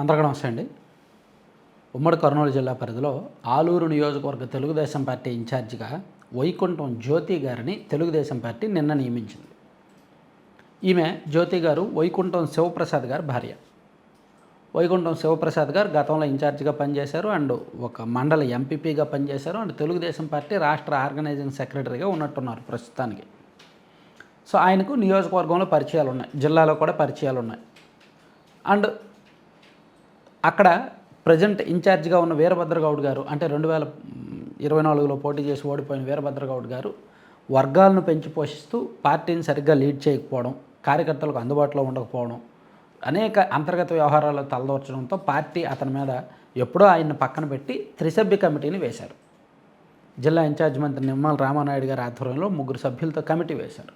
అందరికీ నమస్తే అండి. ఉమ్మడి కర్నూలు జిల్లా పరిధిలో ఆలూరు నియోజకవర్గ తెలుగుదేశం పార్టీ ఇన్ఛార్జిగా వైకుంఠం జ్యోతి గారిని తెలుగుదేశం పార్టీ నిన్న నియమించింది. ఈమె జ్యోతి గారు వైకుంఠం శివప్రసాద్ గారి భార్య. వైకుంఠం శివప్రసాద్ గారు గతంలో ఇన్ఛార్జిగా పనిచేశారు అండ్ ఒక మండల ఎంపీపీగా పనిచేశారు అండ్ తెలుగుదేశం పార్టీ రాష్ట్ర ఆర్గనైజింగ్ సెక్రటరీగా ఉన్నట్టున్నారు ప్రస్తుతానికి. సో ఆయనకు నియోజకవర్గంలో పరిచయాలు ఉన్నాయి జిల్లాలో కూడా పరిచయాలు ఉన్నాయి. అండ్ అక్కడ ప్రజెంట్ ఇన్ఛార్జిగా ఉన్న వీరభద్రగౌడ్ గారు అంటే రెండు వేల ఇరవై నాలుగులో పోటీ చేసి ఓడిపోయిన వీరభద్రగౌడ్ గారు వర్గాలను పెంచి పోషిస్తూ పార్టీని సరిగ్గా లీడ్ చేయకపోవడం కార్యకర్తలకు అందుబాటులో ఉండకపోవడం అనేక అంతర్గత వ్యవహారాలు తలదోర్చడంతో పార్టీ అతని మీద ఎప్పుడో ఆయన్ని పక్కన పెట్టి త్రిసభ్య కమిటీని వేశారు. జిల్లా ఇన్ఛార్జ్ మంత్రి నిమ్మల రామానాయుడు గారి ఆధ్వర్యంలో ముగ్గురు సభ్యులతో కమిటీ వేశారు.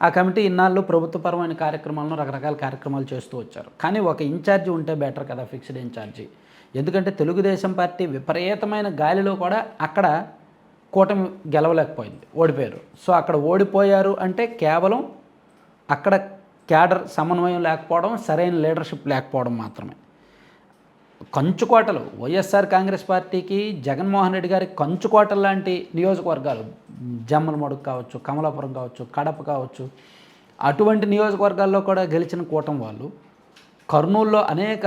ఆ కమిటీ ఇన్నాళ్ళు ప్రభుత్వపరమైన కార్యక్రమాలను రకరకాల కార్యక్రమాలు చేస్తూ వచ్చారు. కానీ ఒక ఇన్ఛార్జి ఉంటే బెటర్ కదా ఫిక్స్డ్ ఇన్ఛార్జి. ఎందుకంటే తెలుగుదేశం పార్టీ విపరీతమైన గాలిలో కూడా అక్కడ కూటమి గెలవలేకపోయింది ఓడిపోయారు. సో అక్కడ ఓడిపోయారు అంటే కేవలం అక్కడ క్యాడర్ సమన్వయం లేకపోవడం సరైన లీడర్షిప్ లేకపోవడం మాత్రమే. కంచుకోటలు వైఎస్ఆర్ కాంగ్రెస్ పార్టీకి జగన్మోహన్ రెడ్డి గారి కంచుకోటలు లాంటి నియోజకవర్గాలు జమ్మలమడుగు కావచ్చు కమలాపురం కావచ్చు కడప కావచ్చు అటువంటి నియోజకవర్గాల్లో కూడా గెలిచిన కూటమి వాళ్ళు కర్నూలులో అనేక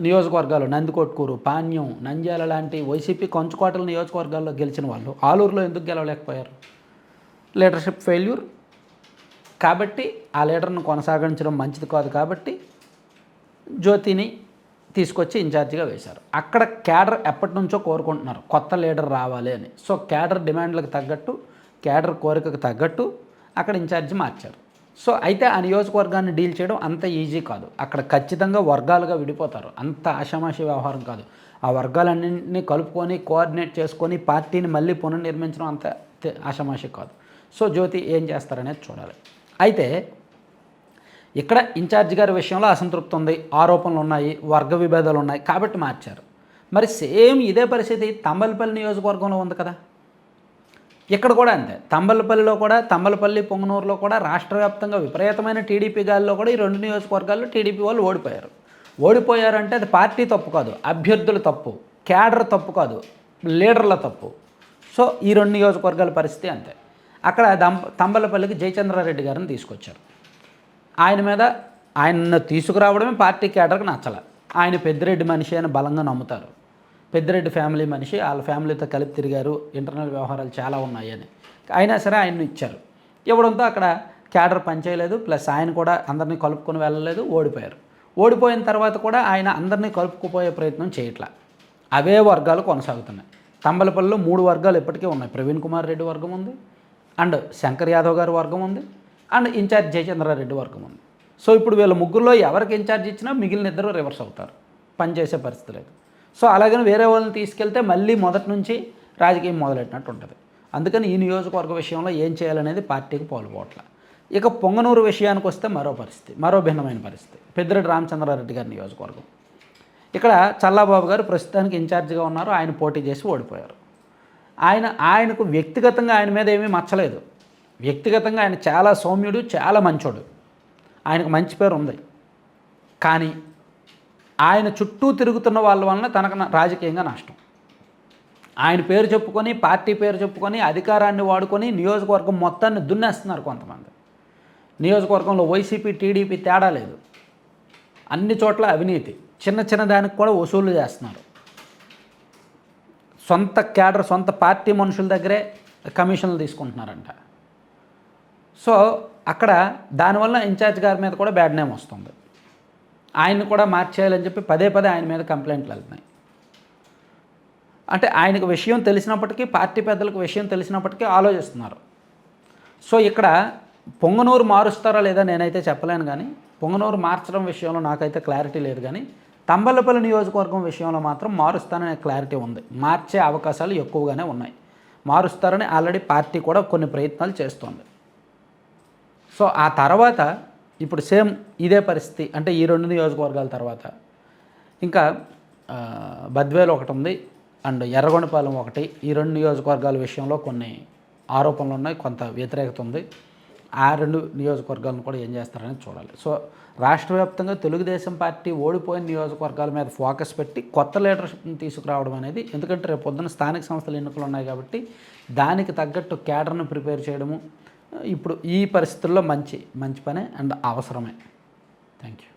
నియోజకవర్గాలు నందికొట్కూరు పాణ్యం నంద్యాల లాంటి వైసీపీ కొంచుకోటల నియోజకవర్గాల్లో గెలిచిన వాళ్ళు. ఆలూరులో ఎందుకు గెలవలేకపోయారు? Leadership failure. కాబట్టి ఆ లీడర్ను కొనసాగించడం మంచిది కాదు కాబట్టి జ్యోతిని తీసుకొచ్చి ఇన్ఛార్జిగా వేశారు. అక్కడ క్యాడర్ ఎప్పటి నుంచో కోరుకుంటున్నారు. కొత్త లీడర్ రావాలి అని. సో క్యాడర్ డిమాండ్లకు తగ్గట్టు క్యాడర్ కోరికకు తగ్గట్టు అక్కడ ఇన్ఛార్జి మార్చారు. సో అయితే ఆ నియోజకవర్గాన్ని డీల్ చేయడం అంత ఈజీ కాదు. అక్కడ ఖచ్చితంగా వర్గాలుగా విడిపోతారు. అంత ఆషామాషి వ్యవహారం కాదు. ఆ వర్గాలన్నింటినీ కలుపుకొని కోఆర్డినేట్ చేసుకొని పార్టీని మళ్ళీ పునర్నిర్మించడం అంత ఆషామాషి కాదు. సో జ్యోతి ఏం చేస్తారనేది చూడాలి. అయితే ఇక్కడ ఇన్ఛార్జ్ గారి విషయంలో అసంతృప్తి ఉంది ఆరోపణలు ఉన్నాయి వర్గ విభేదాలు ఉన్నాయి కాబట్టి మార్చారు. మరి సేమ్ ఇదే పరిస్థితి తంబలపల్లి నియోజకవర్గంలో ఉంది కదా? ఇక్కడ కూడా అంతే. తంబలపల్లిలో కూడా తంబలపల్లి పొంగనూరులో కూడా రాష్ట్ర వ్యాప్తంగా విపరీతమైన టీడీపీ గాల్లో కూడా ఈ రెండు నియోజకవర్గాల్లో టీడీపీ వాళ్ళు ఓడిపోయారు. ఓడిపోయారంటే అది పార్టీ తప్పు కాదు అభ్యర్థుల తప్పు క్యాడర్ తప్పు కాదు లీడర్ల తప్పు. సో ఈ రెండు నియోజకవర్గాల పరిస్థితి అంతే. అక్కడ దంప తంబలపల్లికి జయచంద్రారెడ్డి గారిని తీసుకొచ్చారు. ఆయన మీద ఆయన తీసుకురావడమే పార్టీ కేటర్కి నచ్చల. ఆయన పెద్దిరెడ్డి మనిషి అని బలంగా నమ్ముతారు. పెద్దిరెడ్డి ఫ్యామిలీ మనిషి వాళ్ళ ఫ్యామిలీతో కలిపి తిరిగారు. ఇంటర్నల్ వ్యవహారాలు చాలా ఉన్నాయని అయినా సరే ఆయన్ని ఇచ్చారు. ఇవ్వడంతో అక్కడ క్యాడర్ పనిచేయలేదు ప్లస్ ఆయన కూడా అందరినీ కలుపుకొని వెళ్ళలేదు ఓడిపోయారు. ఓడిపోయిన తర్వాత కూడా ఆయన అందరినీ కలుపుకుపోయే ప్రయత్నం చేయట్లా. అవే వర్గాలు కొనసాగుతున్నాయి. తంబలపల్లిలో మూడు వర్గాలు ఇప్పటికే ఉన్నాయి. ప్రవీణ్ కుమార్ రెడ్డి వర్గం ఉంది. అండ్ శంకర్ యాదవ్ గారి వర్గం ఉంది. అండ్ ఇన్ఛార్జ్ జయచంద్రారెడ్డి వరకు ఉంది. సో ఇప్పుడు వీళ్ళ ముగ్గురులో ఎవరికి ఇన్ఛార్జ్ ఇచ్చినా మిగిలిన ఇద్దరు రివర్స్ అవుతారు. పనిచేసే పరిస్థితి లేదు. సో అలాగని వేరే వాళ్ళని తీసుకెళ్తే మళ్ళీ మొదటి నుంచి రాజకీయం మొదలెట్టినట్టు ఉంటుంది. అందుకని ఈ నియోజకవర్గ విషయంలో ఏం చేయాలనేది పార్టీకి పోలుపోవట్ల ఇక పొంగనూరు విషయానికి వస్తే మరో పరిస్థితి మరో భిన్నమైన పరిస్థితి. పెద్దిరెడ్డి రామచంద్రారెడ్డి గారి నియోజకవర్గం. ఇక్కడ చల్లాబాబు గారు ప్రస్తుతానికి ఇన్ఛార్జిగా ఉన్నారు. ఆయన పోటీ చేసి ఓడిపోయారు. ఆయన ఆయనకు వ్యక్తిగతంగా ఆయన మీద ఏమీ మచ్చలేదు. వ్యక్తిగతంగా ఆయన చాలా సౌమ్యుడు చాలా మంచోడు. ఆయనకు మంచి పేరు ఉంది. కానీ ఆయన చుట్టూ తిరుగుతున్న వాళ్ళ వలన తనకు రాజకీయంగా నష్టం. ఆయన పేరు చెప్పుకొని పార్టీ పేరు చెప్పుకొని అధికారాన్ని వాడుకొని నియోజకవర్గం మొత్తాన్ని దున్నేస్తున్నారు కొంతమంది. నియోజకవర్గంలో వైసీపీ టీడీపీ తేడా లేదు. అన్ని చోట్ల అవినీతి. చిన్న చిన్న దానికి కూడా వసూలు చేస్తున్నారు. సొంత క్యాడర్ సొంత పార్టీ మనుషుల దగ్గరే కమిషన్లు తీసుకుంటున్నారంట. సో అక్కడ దానివల్ల ఇన్ఛార్జ్ గారి మీద కూడా బ్యాడ్ నేమ్ వస్తుంది. ఆయన్ని కూడా మార్చేయాలని చెప్పి పదే పదే ఆయన మీద కంప్లైంట్లు వెళ్తున్నాయి. అంటే ఆయనకు విషయం తెలిసినప్పటికీ పార్టీ పెద్దలకు విషయం తెలిసినప్పటికీ ఆలోచిస్తున్నారు. సో ఇక్కడ పొంగనూరు మారుస్తారా లేదా నేనైతే చెప్పలేను కానీ పొంగనూరు మార్చడం విషయంలో నాకైతే క్లారిటీ లేదు కానీ తంబలపల్లి నియోజకవర్గం విషయంలో మాత్రం మారుస్తాననే క్లారిటీ ఉంది. మార్చే అవకాశాలు ఎక్కువగానే ఉన్నాయి. మారుస్తారని ఆల్రెడీ పార్టీ కూడా కొన్ని ప్రయత్నాలు చేస్తోంది. సో ఆ తర్వాత ఇప్పుడు సేమ్ ఇదే పరిస్థితి అంటే ఈ రెండు నియోజకవర్గాల తర్వాత. ఇంకా బద్వేలు ఒకటి ఉంది అండ్ ఎర్రగొండపాలెం ఒకటి. ఈ రెండు నియోజకవర్గాల విషయంలో కొన్ని ఆరోపణలు ఉన్నాయి కొంత వ్యతిరేకత ఉంది. ఆ రెండు నియోజకవర్గాలను కూడా ఏం చేస్తారని చూడాలి. సో రాష్ట్ర వ్యాప్తంగా తెలుగుదేశం పార్టీ ఓడిపోయిన నియోజకవర్గాల మీద ఫోకస్ పెట్టి కొత్త లీడర్షిప్ని తీసుకురావడం అనేది ఎందుకంటే రేపు పొద్దున స్థానిక సంస్థలు ఎన్నికలు ఉన్నాయి కాబట్టి దానికి తగ్గట్టు కేడర్ను ప్రిపేర్ చేయడము ఇప్పుడు ఈ పరిస్థితుల్లో మంచి మంచి పనే అండ్ అవసరమే. Thank you